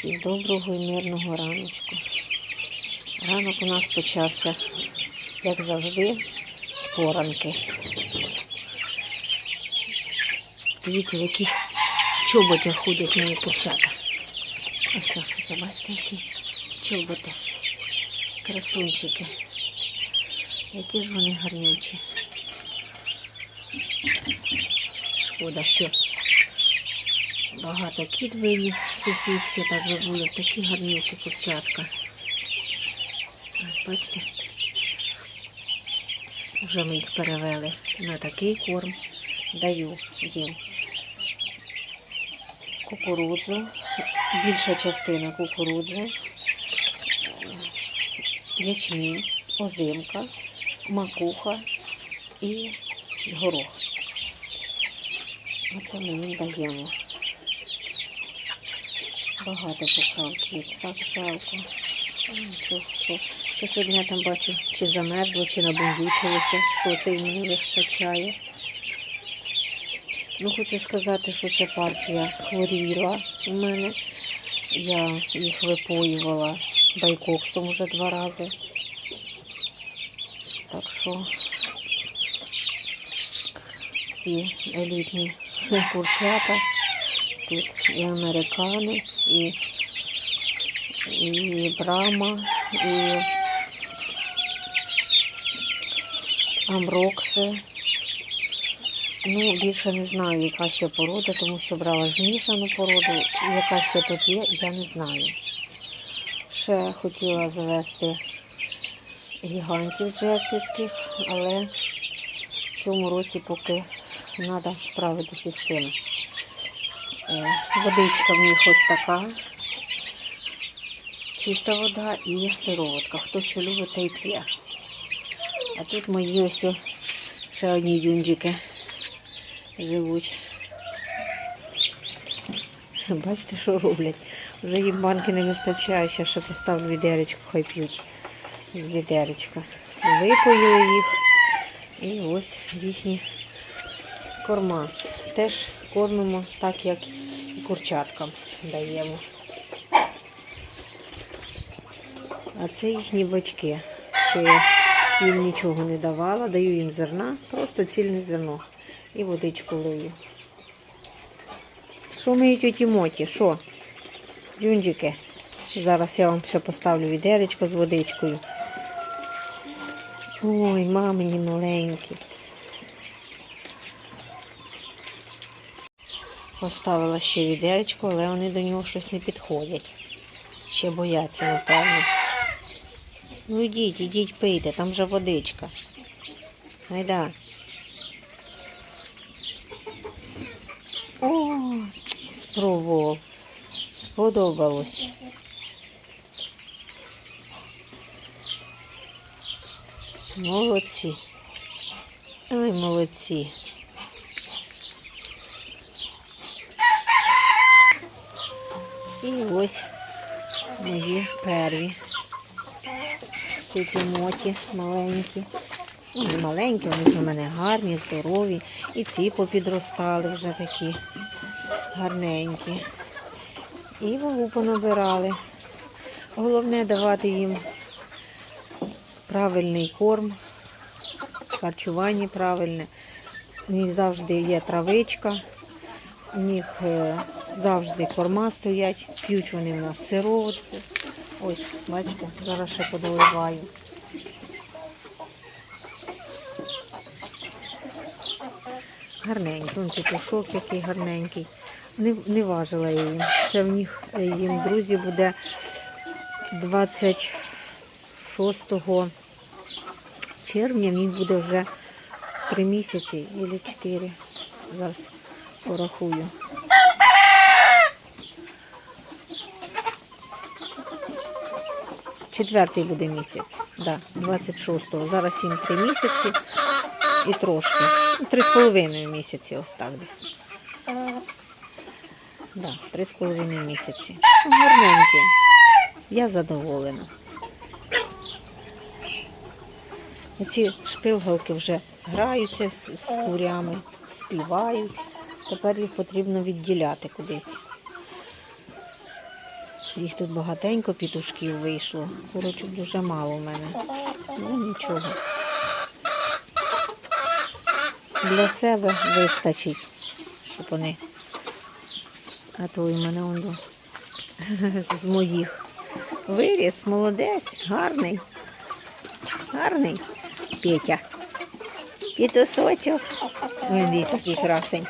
Всім доброго і мирного раночку. Ранок у нас почався, як завжди, з поранки. Дивіться, в яких чоботях ходять мої курчата. Ось ось, бачите, які чоботи. Красунчики. Які ж вони гарнючі. Шкода, що багато кіт виніс сусідський, так би були такі гарнючі курчатка. Бачите? Вже ми їх перевели на такий корм. Даю їм кукурудзу, більша частина кукурудзи, ячмінь, озимка, макуха і горох. Оце ми їм даємо. Багато поклав так жалко. Нічого, що, що сьогодні я там бачу, чи замерзло, чи набундючилося, що це йому не вистачає. Ну, хочу сказати, що ця партія хворіла у мене. Я їх випоювала байкоксом вже два рази. Так що ці елітні курчата, тут і американи, і, і брама, і амрокси. Ну, більше не знаю, яка ще порода, тому що брала змішану породу. Яка ще тут є, я не знаю. Ще хотіла завести гігантів джерсійських, але в цьому році поки треба справитися з цим. Е, Водичка в них ось така. Чиста вода і сироватка. Хто що любить, той п'є. А тут мої ось ще одні дюнджики живуть. Бачите, що роблять? Вже їм банки не вистачає, ще ще поставлю відеречко, хай п'ють з відеречка. Випоїли їх. І ось їхні корма. Теж кормимо так, як курчаткам даємо. А це їхні батьки. Ще їм нічого не давала, даю їм зерна, просто цільне зерно. І водичку лию. Що миють оті моті? Що? Джунджики. Зараз я вам ще поставлю відеречко з водичкою. Ой, мамині маленькі. Поставила ще відеречко, але вони до нього щось не підходять. Ще бояться, напевно. Ну йдіть, йдіть пийте, там вже водичка. Гайда. О, спробував. Сподобалось. Молодці. Ой, молодці. І ось мої перві. Тут моті маленькі. Ну, не маленькі, вони вже в мене гарні, здорові. І ці попідростали вже такі гарненькі. І вагу понабирали. Головне давати їм правильний корм, харчування правильне. У них завжди є травичка, у них е, завжди корма стоять, п'ють вони в нас сироватку. Ось, бачите, зараз ще подоливаю. Гарненький, он петушок який гарненький. Не, не важила їм. Це в них е, їм, друзі, буде 26 червня, в них буде вже 3 місяці або 4. Зараз порахую. Четвертий буде місяць, да, 26-го. Зараз їм 3 місяці і трошки. Ну, Три з половиною місяці, ось так десь. Три з половиною місяці. Гарненькі. Я задоволена. Ці шпилгалки вже граються з курями, співають. Тепер їх потрібно відділяти кудись. Їх тут багатенько пітушків вийшло. Курочок дуже мало в мене. Ну нічого. Для себе вистачить, щоб вони. А то і мене он з моїх. Виріс, молодець, гарний. Гарний Петя. Пітусочок. Він такий красень.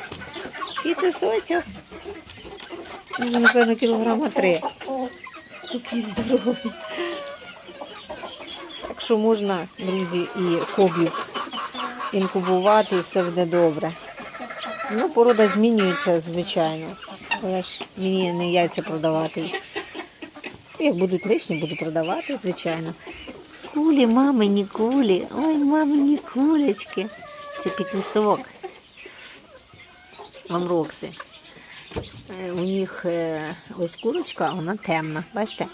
Пітусочок. Напевно, кілограма три. Такий здоровий. Так що можна, друзі, і кобів інкубувати, і все буде добре. Ну, порода змінюється, звичайно. Але ж мені не яйця продавати. Як будуть лишні, буду продавати, звичайно. Кулі, мамині кулі. Ой, мамині кулечки. Це пітусок. Амрокси. Е, У них е, ось курочка, вона темна. Бачите?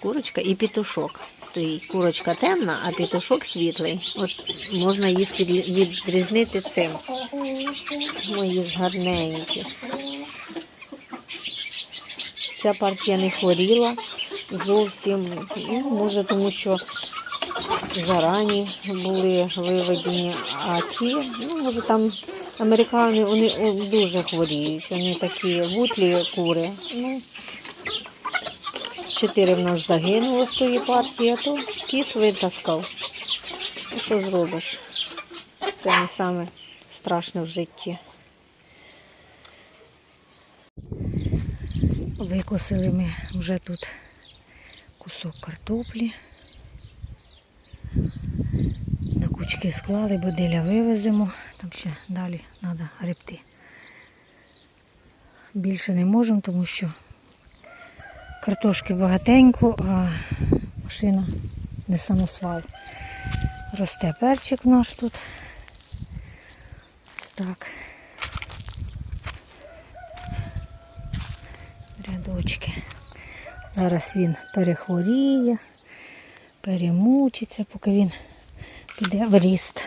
Курочка і пітушок стоїть. Курочка темна, а пітушок світлий. От можна їх відрізнити цим. Мої ж гарненькі. Ця партія не хворіла зовсім. Ну, може, тому що зарані були виведені, а ті, ну, може, там американи вони дуже хворіють. Вони такі вутлі кури. Ну, чотири в нас загинуло з тої партії, а то кіт витаскав. Що зробиш? Це не саме страшне в житті. Викосили ми вже тут кусок картоплі. На склали, бодиля вивеземо, там ще далі треба гребти. Більше не можемо, тому що картошки багатенько, а машина не самосвал. Росте перчик наш тут. Ось так. Рядочки. Зараз він перехворіє, перемучиться, поки він піде в ріст.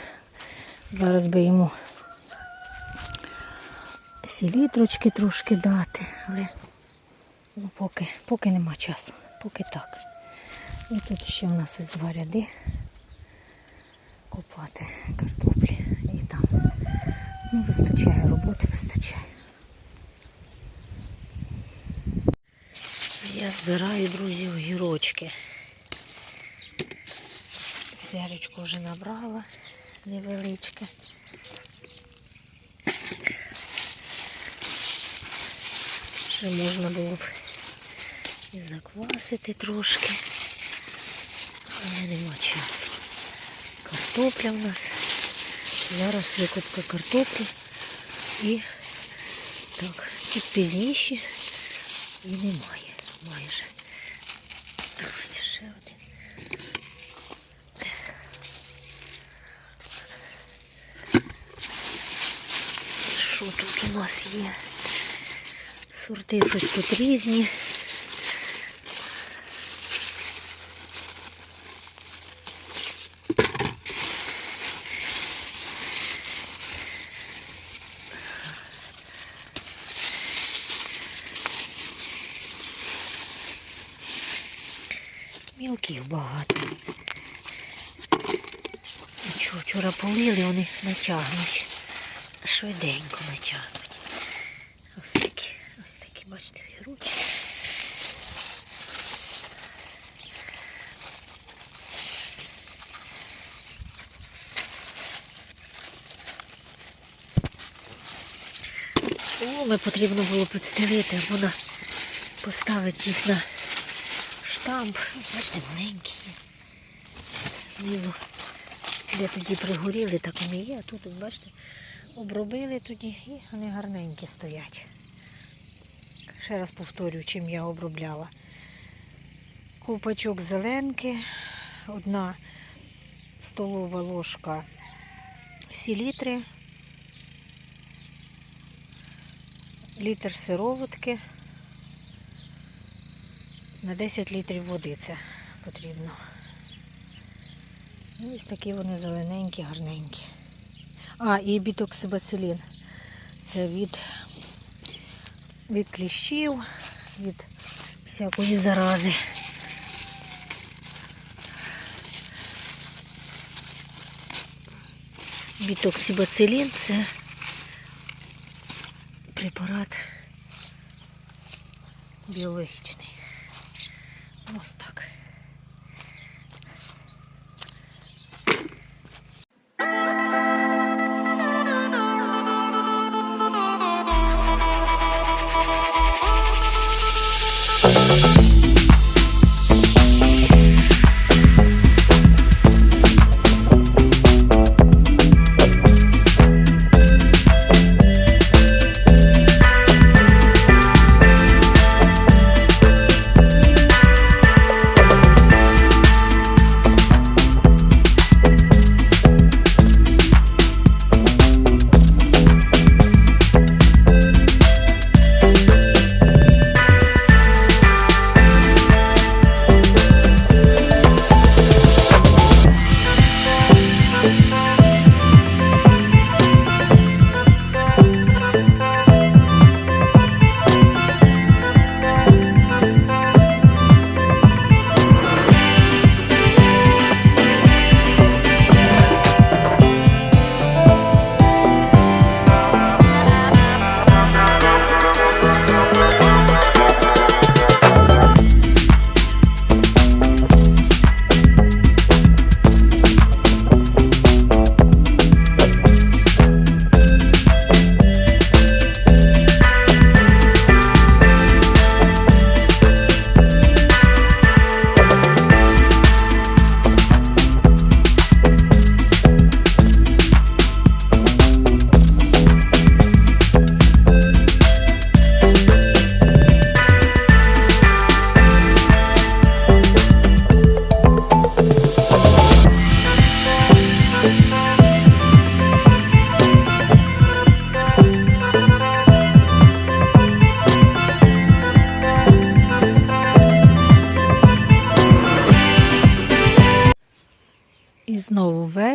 Зараз би йому селітрочки трошки дати, але ну, поки, поки нема часу, поки так. І тут ще у нас ось два ряди копати картоплі і там. Ну, вистачає, роботи вистачає. Я збираю, друзі, огірочки. Відеречко вже набрала невеличке. Ще можна було б і заквасити трошки, але нема часу. Картопля в нас. Зараз викупка картоплі і так, тут пізніше і немає майже. Ось ще один. Що тут у нас є? Сорти щось тут різні. Мілких багато. Нічого, вчора полили, вони натягнуть. Швиденько натягнуть. Ось такі, ось такі, бачите, віруть. Соломи потрібно було підстелити, або на поставити їх на штамп. Бачите, маленькі є. Де тоді пригоріли, так вони є, а тут, бачите, обробили тоді і вони гарненькі стоять. Ще раз повторюю, чим я обробляла. Купачок зеленки, одна столова ложка селітри, літр сироватки. На 10 літрів води це потрібно. Ось такі вони зелененькі, гарненькі. А, і бітоксибацилін. Це від, від кліщів, від всякої зарази. Бітоксибацилін це препарат біологічний.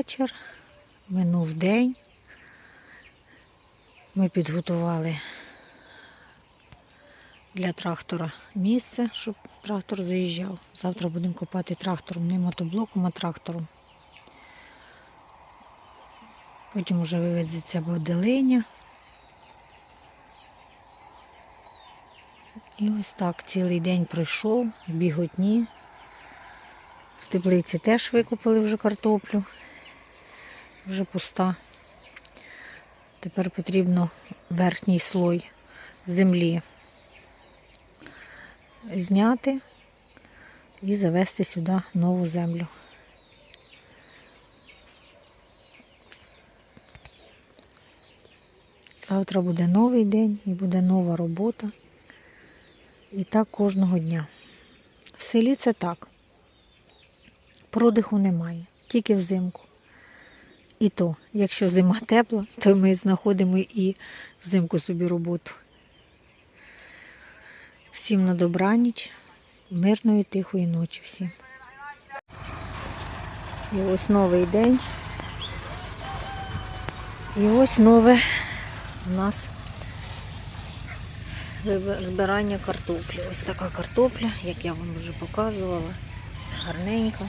Вечір, минув день. Ми підготували для трактора місце, щоб трактор заїжджав. Завтра будемо копати трактором, не мотоблоком, а трактором. Потім вже вивезеться боделиня. І ось так цілий день пройшов, біготні. В теплиці теж викопали вже картоплю, вже пуста. Тепер потрібно верхній слой землі зняти і завести сюди нову землю. Завтра буде новий день і буде нова робота. І так кожного дня. В селі це так. Продиху немає, тільки взимку. І то, якщо зима тепла, то ми знаходимо і взимку собі роботу. Всім на добраніч, мирної, тихої ночі всім. І ось новий день. І ось нове у нас збирання картоплі. Ось така картопля, як я вам вже показувала. Гарненька.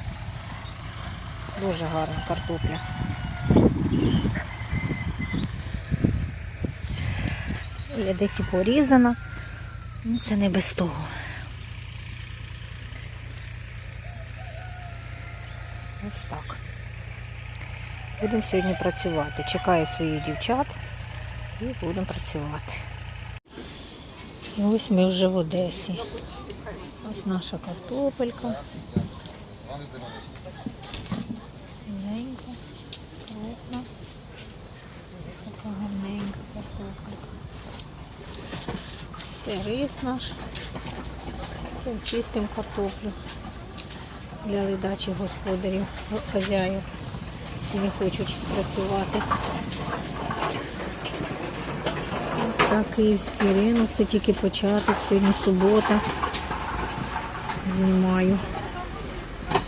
Дуже гарна картопля. Є десь і порізана. Ну, це не без того. Ось так. Будемо сьогодні працювати. Чекаю своїх дівчат і будемо працювати. І ось ми вже в Одесі. Ось наша картопелька. Маленька, крупна. Ось така гарненька картопелька. Це рис наш. Це чистим картоплю для ледачі господарів, хазяїв, які не хочуть працювати. Ось так київський ринок, це тільки початок, сьогодні субота. Знімаю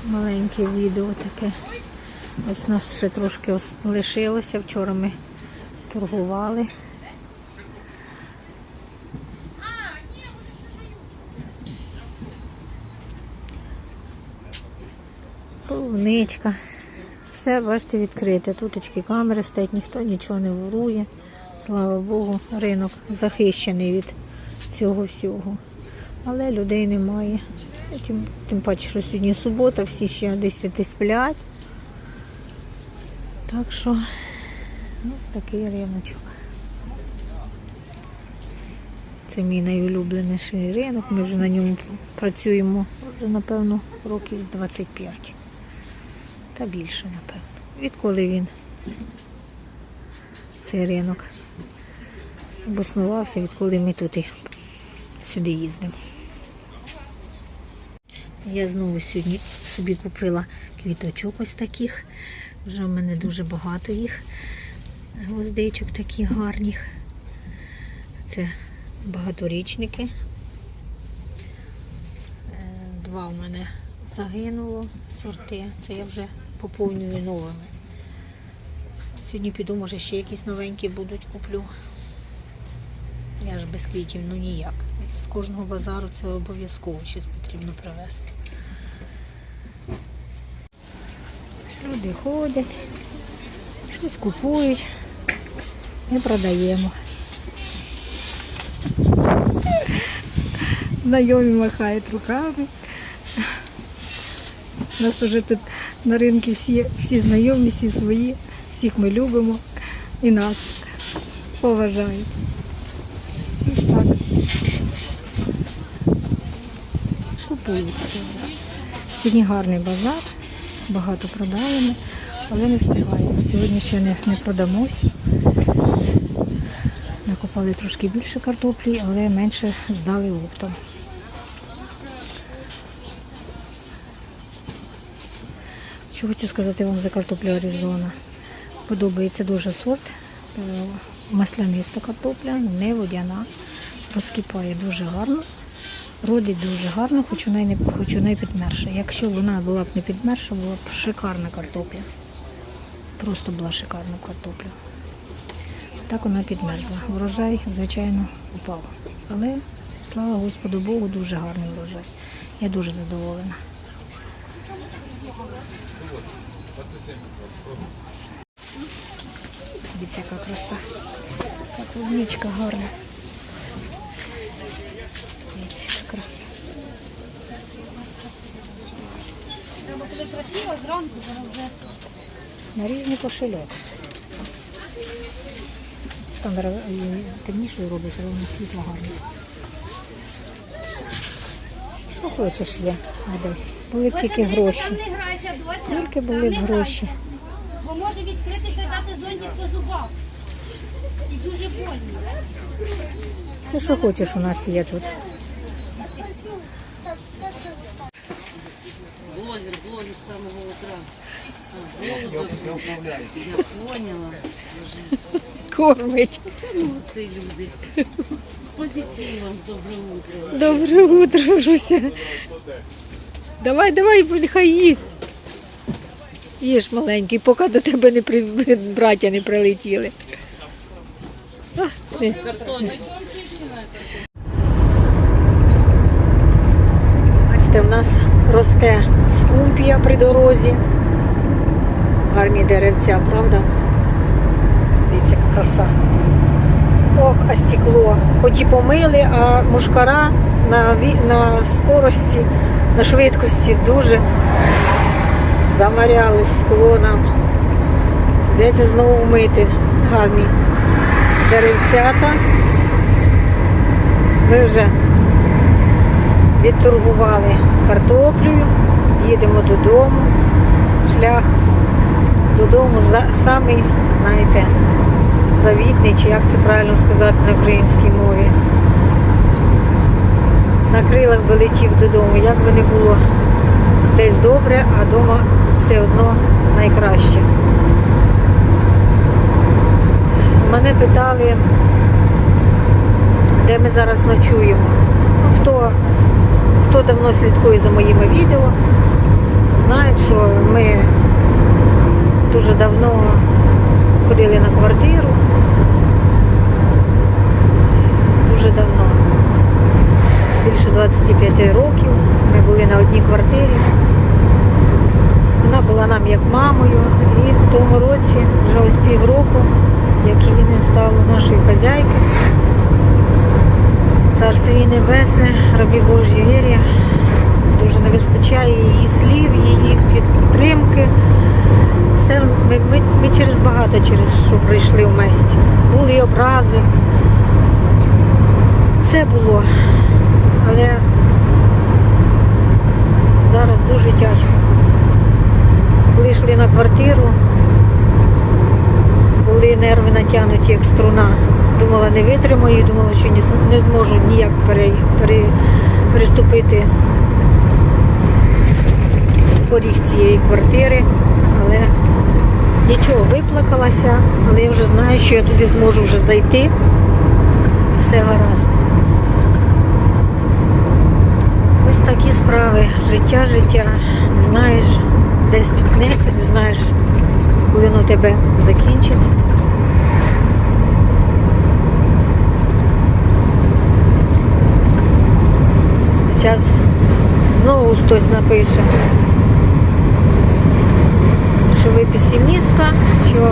маленьке відео таке. Ось нас ще трошки лишилося. Вчора ми торгували. Полуничка. Все, бачите, відкрите. Туточки камери стоять, ніхто нічого не ворує. Слава Богу, ринок захищений від цього всього. Але людей немає. Тим, тим паче, що сьогодні субота, всі ще десь сплять. Так що ось такий риночок. Це мій найулюбленіший ринок. Ми вже на ньому працюємо вже, напевно, років з 25. Та більше, напевно. Відколи він цей ринок обоснувався, відколи ми тут і сюди їздимо. Я знову сьогодні собі купила квіточок ось таких. Вже в мене дуже багато їх. Гвоздичок таких гарних. Це багаторічники. Е, Два в мене загинуло сорти. Це я вже поповнюю новими. Сьогодні піду, може ще якісь новенькі будуть куплю. Я ж без квітів, ну ніяк. З кожного базару це обов'язково щось потрібно привезти. Люди ходять, щось купують і продаємо. Знайомі махають руками. У нас вже тут на ринку всі, всі знайомі, всі свої, всіх ми любимо і нас поважають. Ось так. Купують. Сьогодні гарний базар, багато продаємо, але не встигаємо. Сьогодні ще не, не продамось. Накопали трошки більше картоплі, але менше здали оптом. Що хочу сказати вам за картоплю Аризона. Подобається дуже сорт. е, Масляниста картопля, не водяна. Розкипає дуже гарно. Родить дуже гарно, хоч вона не хоч вона й підмерша. Якщо вона була б не підмерша, була б шикарна картопля. Просто була шикарна картопля. Так вона підмерзла. Врожай, звичайно, упав. Але, слава Господу Богу, дуже гарний врожай. Я дуже задоволена. Дивіться, яка краса. Яка клубничка гарна. Дивіться, яка краса. Треба коли красиво зранку, зараз вже На різний кошельок. Там ра- і темнішою робить, але воно світло гарне. Що хочеш є десь. Були б тільки гроші. Тільки були б гроші. Бо може відкритися дати зонтик по зубах. І дуже больно. Все, що хочеш, у нас є тут. Блогер, блогер с самого утра. Я поняла. Кормить. Молодцы люди. Позитивом. Доброе утро. Добре утро, Руся. Давай, давай, нехай їсть. Їж маленький, поки до тебе не при... браття не прилетіли. Бачите, в нас росте скумпія при дорозі. Гарні деревця, правда? Дивіться, краса. Ох, а стекло. Хоч і помили, а мушкара на, на скорості, на швидкості дуже замаряли скло нам. Йдеться знову вмити гарні деревцята. Ми вже відторгували картоплею, їдемо додому. Шлях додому самий, знаєте, завітний, чи як це правильно сказати на українській мові. На крилах би летів додому, як би не було десь добре, а вдома все одно найкраще. Мене питали, де ми зараз ночуємо. Ну, хто, хто давно слідкує за моїми відео, знають, що ми дуже давно ходили на квартиру. Дуже давно. Більше 25 років. Ми були на одній квартирі. Вона була нам як мамою, і в тому році, вже ось півроку, як її не стало нашої хазяйки. Царство її небесне, рабі Божі вірі. Дуже не вистачає її слів, її підтримки. Все, ми, ми, ми через багато через що пройшли в месті. Були образи. Все було. Але зараз дуже тяжко. Коли йшли на квартиру, були нерви натягнуті як струна. Думала, не витримаю, думала, що не зможу ніяк пере, пере, переступити поріг цієї квартири, але нічого, виплакалася, але я вже знаю, що я туди зможу вже зайти. І все гаразд. Ось такі справи. Життя, життя. Не знаєш, десь спіткнеться, не знаєш, коли воно тебе закінчиться. Зараз знову хтось напише, що ви песимістка, що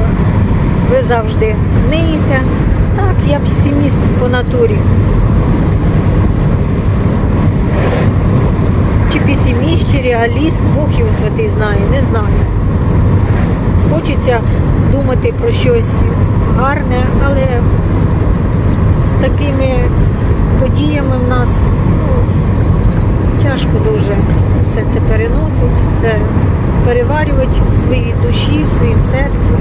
ви завжди ниєте. Так, я песиміст по натурі. Чи песиміст, Бог його святий знає, не знаю. Хочеться думати про щось гарне, але з такими подіями в нас ну, тяжко дуже все це переносити, все переварювати в своїй душі, в своїм серці.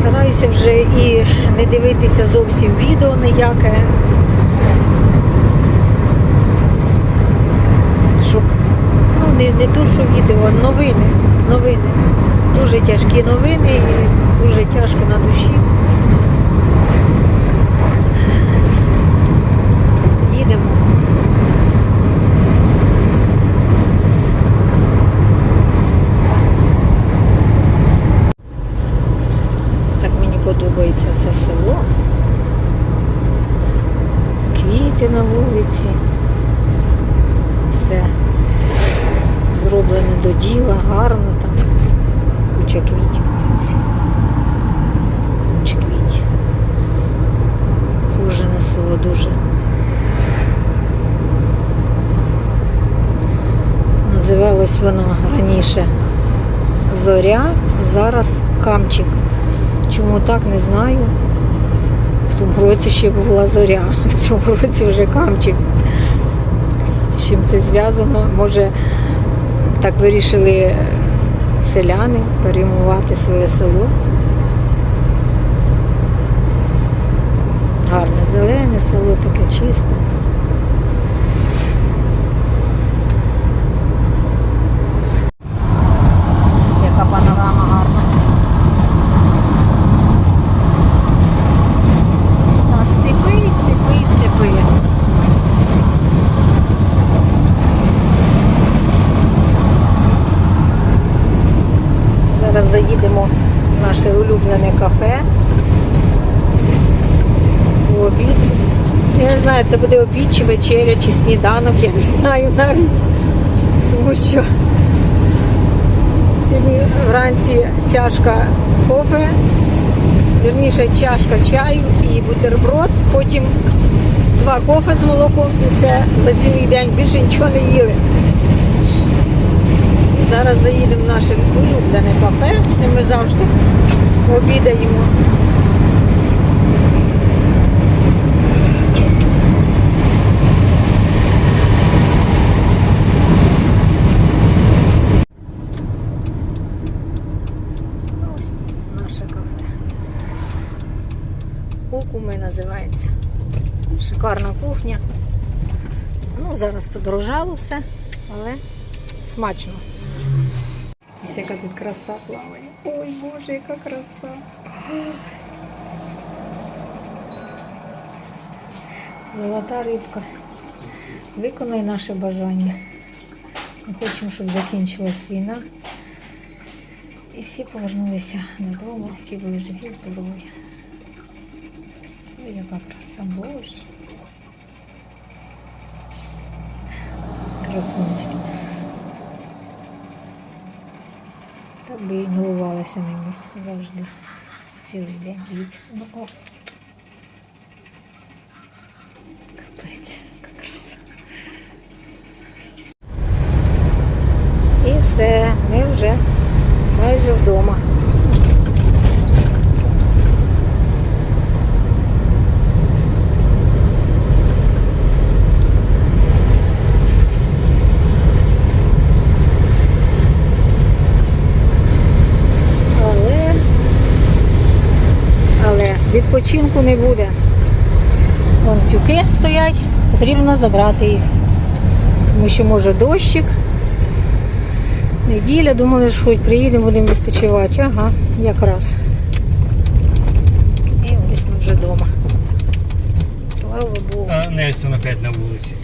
Стараюся вже і не дивитися зовсім відео ніяке. Щоб ну, не, не то, що відео, новини. Новини. Дуже тяжкі новини і дуже тяжко на душі. Їдемо. Так мені подобається це село. Квіти на вулиці. Все зроблене до діла, гарно там. Куча квітів. дивіться. Куча квітів. Хужене село дуже. Називалось воно раніше Зоря, зараз Камчик. Чому так, не знаю. В тому році ще була зоря, в цьому році вже камчик. З чим це зв'язано? Може, так вирішили селяни переймувати своє село. Гарне зелене село, таке чисте. Це яка панорама гарна. У нас степи, степи, степи. Бачите? Зараз заїдемо в наше улюблене кафе. У обід. Я не знаю, це буде обід чи вечеря, чи сніданок, я не знаю навіть. Тому що сьогодні вранці чашка кофе, вірніше чашка чаю і бутерброд, потім два кофе з молоком, і це за цілий день більше нічого не їли. Зараз заїдемо в наше улюблене кафе, де ми завжди обідаємо. Ось наше кафе. Кукуми називається. Шикарна кухня. Ну, зараз подорожало все, але смачно. Яка тут краса плаває. Ой, Боже, яка краса. Золота рибка. Виконай наше бажання. Ми хочемо, щоб закінчилась війна. І всі повернулися додому, всі були живі, здорові. Ой, яка краса, Боже. Красунечки. Би милувалася ними завжди. Цілий день. Дивіться. Ну, о. Капець, якраз. І все, ми вже майже вдома. Але, але відпочинку не буде. Вон тюки стоять, потрібно забрати їх. Тому що може дощик. Неділя, думали, що хоч приїдемо, будемо відпочивати. Ага, якраз. І ось ми вже вдома. Слава Богу. А Нельсон опять на вулиці.